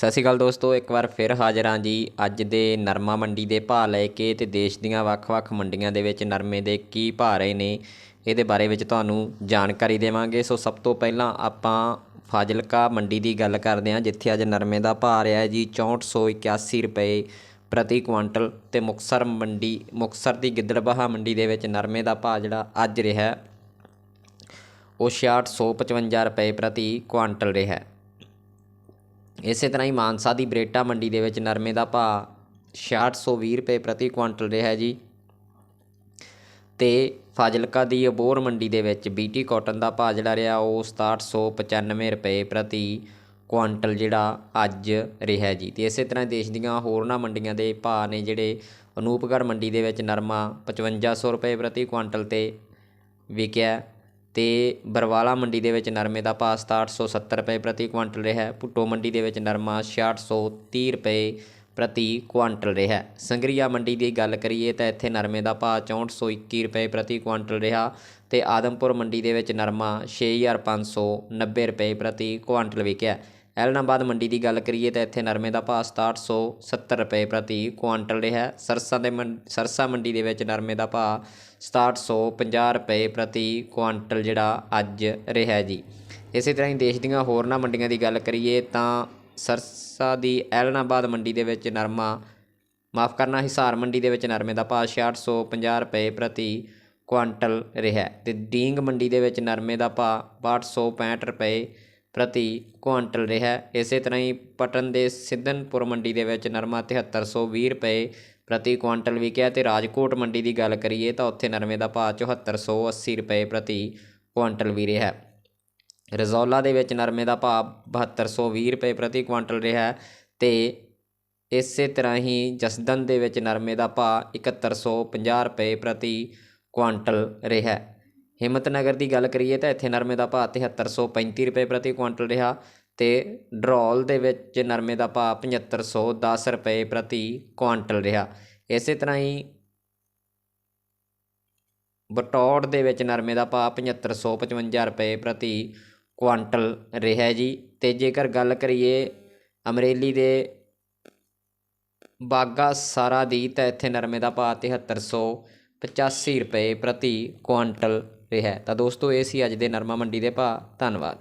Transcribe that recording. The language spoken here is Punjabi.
ਸਤਿ ਸ਼੍ਰੀ ਅਕਾਲ ਦੋਸਤੋ ਇੱਕ ਵਾਰ ਫਿਰ ਹਾਜ਼ਰ ਹਾਂ ਜੀ ਅੱਜ ਦੇ ਨਰਮਾ ਮੰਡੀ ਦੇ ਭਾਅ ਲੈ ਕੇ ਤੇ ਦੇਸ਼ ਦੀਆਂ ਵੱਖ-ਵੱਖ ਮੰਡੀਆਂ ਦੇ ਵਿੱਚ ਨਰਮੇ ਦੇ ਕੀ ਭਾਅ ਰਹੇ ਨੇ ਇਹਦੇ ਬਾਰੇ ਵਿੱਚ ਤੁਹਾਨੂੰ ਜਾਣਕਾਰੀ ਦੇਵਾਂਗੇ। ਸੋ ਸਭ ਤੋਂ ਪਹਿਲਾਂ ਆਪਾਂ ਫਾਜ਼ਿਲਕਾ ਮੰਡੀ ਦੀ ਗੱਲ ਕਰਦੇ ਹਾਂ ਜਿੱਥੇ ਅੱਜ ਨਰਮੇ ਦਾ ਭਾਅ ਰਿਹਾ ਹੈ ਜੀ 6481 ਰੁਪਏ ਪ੍ਰਤੀ ਕੁਆਂਟਲ ਤੇ ਮੁਕਸਰ ਮੰਡੀ ਮੁਕਸਰ ਦੀ ਗਿੱਦੜਬਾਹਾ ਮੰਡੀ ਦੇ ਵਿੱਚ ਨਰਮੇ ਦਾ ਭਾਅ ਜਿਹੜਾ ਅੱਜ ਰਿਹਾ ਹੈ, ਉਹ 6655 ਰੁਪਏ ਪ੍ਰਤੀ ਕੁਆਂਟਲ ਰਿਹਾ ਇਸੇ ਤਰ੍ਹਾਂ ਹੀ ਮਾਨਸਾ ਦੀ ਬਰੇਟਾ ਮੰਡੀ ਦੇ ਵਿੱਚ ਨਰਮੇ ਦਾ ਭਾਅ 6620 ਰੁਪਏ ਪ੍ਰਤੀ ਕੁਇੰਟਲ ਰਿਹਾ ਜੀ। ਤੇ ਫਾਜ਼ਿਲਕਾ ਦੀ ਅਬੋਰ ਮੰਡੀ ਦੇ ਵਿੱਚ ਬੀਟੀ ਕਾਟਨ ਦਾ ਭਾਅ ਜਿਹੜਾ ਰਿਹਾ ਉਹ 6795 ਰੁਪਏ ਪ੍ਰਤੀ ਕੁਆਂਟਲ ਜਿਹੜਾ ਅੱਜ ਰਿਹਾ ਜੀ। ਤੇ ਇਸੇ ਤਰ੍ਹਾਂ ਦੇਸ਼ ਦੀਆਂ ਹੋਰਨਾਂ ਮੰਡੀਆਂ ਦੇ ਭਾਅ ਨੇ ਜਿਹੜੇ ਅਨੂਪਗੜ੍ਹ ਮੰਡੀ ਦੇ ਵਿੱਚ ਨਰਮਾ 5500 ਰੁਪਏ ਪ੍ਰਤੀ ਕੁਆਂਟਲ ਤੇ ਵਿਕਿਆ। ਅਤੇ ਬਰਵਾਲਾ ਮੰਡੀ ਦੇ ਵਿੱਚ ਨਰਮੇ ਦਾ ਭਾਅ 6770 ਰੁਪਏ ਪ੍ਰਤੀ ਕੁਆਂਟਲ ਰਿਹਾ ਭੁੱਟੋ ਮੰਡੀ ਦੇ ਵਿੱਚ ਨਰਮਾ 6630 ਰੁਪਏ ਪ੍ਰਤੀ ਕੁਆਂਟਲ ਰਿਹਾ ਹੈ। ਸੰਗਰੀਆ ਮੰਡੀ ਦੀ ਗੱਲ ਕਰੀਏ ਤਾਂ ਇੱਥੇ ਨਰਮੇ ਦਾ ਭਾਅ 6421 ਰੁਪਏ ਪ੍ਰਤੀ ਕੁਆਂਟਲ ਰਿਹਾ ਤੇ ਆਦਮਪੁਰ ਮੰਡੀ ਦੇ ਵਿੱਚ ਨਰਮਾ 6590 ਰੁਪਏ ਪ੍ਰਤੀ ਕੁਆਂਟਲ ਵਿਕਿਆ ਐਲਨਾਬਾਦ ਮੰਡੀ ਦੀ ਗੱਲ ਕਰੀਏ ਤਾਂ ਇੱਥੇ ਨਰਮੇ ਦਾ ਭਾਅ 6770 ਰੁਪਏ ਪ੍ਰਤੀ ਕੁਆਂਟਲ ਰਿਹਾ ਹੈ। ਸਰਸਾ ਦੇ ਮੰ ਸਰਸਾ ਮੰਡੀ ਦੇ ਵਿੱਚ ਨਰਮੇ ਦਾ ਭਾਅ 6750 ਰੁਪਏ ਪ੍ਰਤੀ ਕੁਆਂਟਲ ਜਿਹੜਾ ਅੱਜ ਰਿਹਾ ਜੀ ਇਸੇ ਤਰ੍ਹਾਂ ਹੀ ਦੇਸ਼ ਦੀਆਂ ਹੋਰਨਾਂ ਮੰਡੀਆਂ ਦੀ ਗੱਲ ਕਰੀਏ ਤਾਂ ਸਰਸਾ ਦੀ ਐਲਨਾਬਾਦ ਮੰਡੀ ਦੇ ਵਿੱਚ ਨਰਮਾ, ਮਾਫ ਕਰਨਾ, ਹਿਸਾਰ ਮੰਡੀ ਦੇ ਵਿੱਚ ਨਰਮੇ ਦਾ ਭਾਅ 6650 ਰੁਪਏ ਪ੍ਰਤੀ ਕੁਆਂਟਲ ਰਿਹਾ ਹੈ ਤੇ ਡੀਂਗ ਮੰਡੀ ਦੇ ਵਿੱਚ ਨਰਮੇ ਦਾ ਭਾਅ 6265 ਰੁਪਏ ਪ੍ਰਤੀ ਕੁਆਂਟਲ ਰਿਹਾ। ਇਸੇ ਤਰ੍ਹਾਂ ਹੀ ਪਟਨ ਦੇ ਸਿੱਧਨਪੁਰ ਮੰਡੀ ਦੇ ਵਿੱਚ ਨਰਮਾ 7320 ਰੁਪਏ ਪ੍ਰਤੀ ਕੁਆਂਟਲ ਵਿਕਿਆ ਤੇ ਰਾਜਕੋਟ ਮੰਡੀ ਦੀ ਗੱਲ ਕਰੀਏ ਤਾਂ ਉੱਥੇ ਨਰਮੇ ਦਾ ਭਾਅ 7480 ਰੁਪਏ ਪ੍ਰਤੀ ਕੁਆਂਟਲ ਵੀ ਰਿਹਾ। ਰਜ਼ੌਲਾ ਦੇ ਵਿੱਚ ਨਰਮੇ ਦਾ ਭਾਅ 7220 ਰੁਪਏ ਪ੍ਰਤੀ ਕੁਆਂਟਲ ਰਿਹਾ ਹੈ ਤੇ ਇਸੇ ਤਰ੍ਹਾਂ ਹੀ ਜਸਦਨ ਦੇ ਵਿੱਚ ਨਰਮੇ ਦਾ ਭਾਅ 7150 ਰੁਪਏ ਪ੍ਰਤੀ ਕੁਆਂਟਲ ਰਿਹਾ। ਹਿੰਮਤਨਗਰ ਦੀ ਗੱਲ ਕਰੀਏ ਤਾਂ ਇੱਥੇ ਨਰਮੇ ਦਾ ਭਾਅ 7335 ਰੁਪਏ ਪ੍ਰਤੀ ਕੁਆਂਟਲ ਰਿਹਾ ਤੇ ਡਰੋਲ ਦੇ ਵਿੱਚ ਨਰਮੇ ਦਾ ਭਾਅ 7510 ਰੁਪਏ ਪ੍ਰਤੀ ਕੁਆਂਟਲ ਰਿਹਾ। ਇਸੇ ਤਰ੍ਹਾਂ ਹੀ ਬਟੌੜ ਦੇ ਵਿੱਚ ਨਰਮੇ ਦਾ ਭਾਅ 7555 ਰੁਪਏ ਪ੍ਰਤੀ ਕੁਆਂਟਲ ਰਿਹਾ ਜੀ। ਤੇ ਜੇਕਰ ਗੱਲ ਕਰੀਏ ਅਮਰੇਲੀ ਦੇ ਬਾਗਾ ਸਾਰਾ ਦੀ ਤਾਂ ਇੱਥੇ ਨਰਮੇ ਦਾ ਭਾਅ 7385 ਰੁਪਏ ਪ੍ਰਤੀ ਕੁਆਂਟਲ ਰਿਹਾ ਤਾਂ ਦੋਸਤੋ ਇਹ ਸੀ ਅੱਜ ਦੇ ਨਰਮਾ ਮੰਡੀ ਦੇ ਭਾਅ। ਧੰਨਵਾਦ।